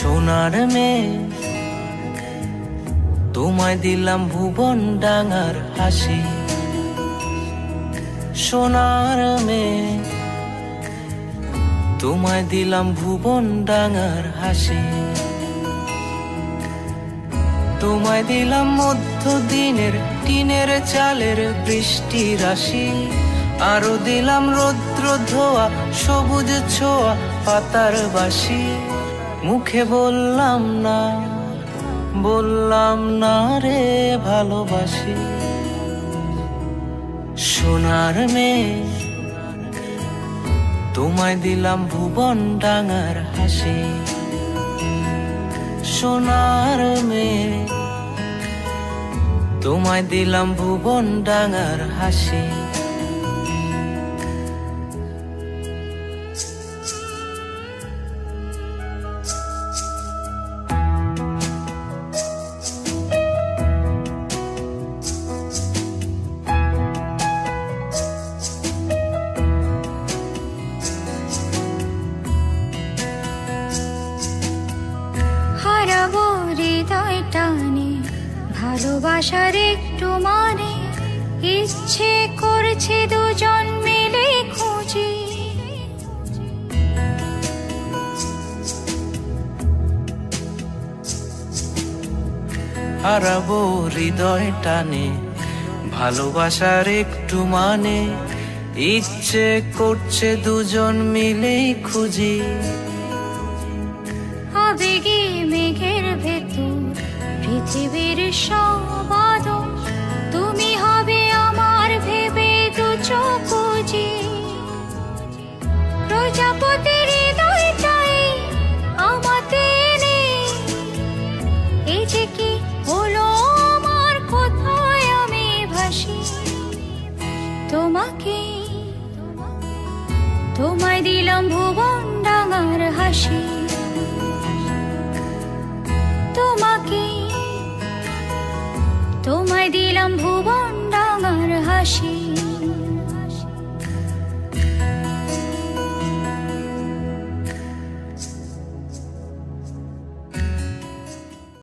সোনার মেয়ে তোমায় দিলাম ভুবন ডাঙার হাসি। সোনার মেয়ে তোমায় দিলাম ভুবন ডাঙার হাসি। তোমায় দিলাম মধ্য দিনের টিনের চালের বৃষ্টি রাশি। আরও দিলাম রৌদ্র ধোয়া, সবুজ ছোঁয়া পাতার বাসি। মুখে বললাম না বললাম না রে ভালোবাসি। সোনার মেয়ে, তোমায় দিলাম ভুবন ডাঙার হাসি। সোনার মেয়ে, তোমায় দিলাম ভুবন ডাঙার হাসি। ভালোবাসার একটু মানে ইচ্ছে করছে দুজন মিলে খুঁজি। হারাবো হৃদয় টানে ভালোবাসার একটু মানে ইচ্ছে করছে দুজন মিলেই খুঁজি। আবেগে ভেতর পৃথিবীর সব তুমি হবে আমার ভেবে দু চোখুজি প্রজাপতির এই যে কি হলো আমার কোথায় আমি ভাসি। তোমাকে, তোমায় দিলাম ভুবন তোমায় দিলাম ভুবন ডাঙার হাসি।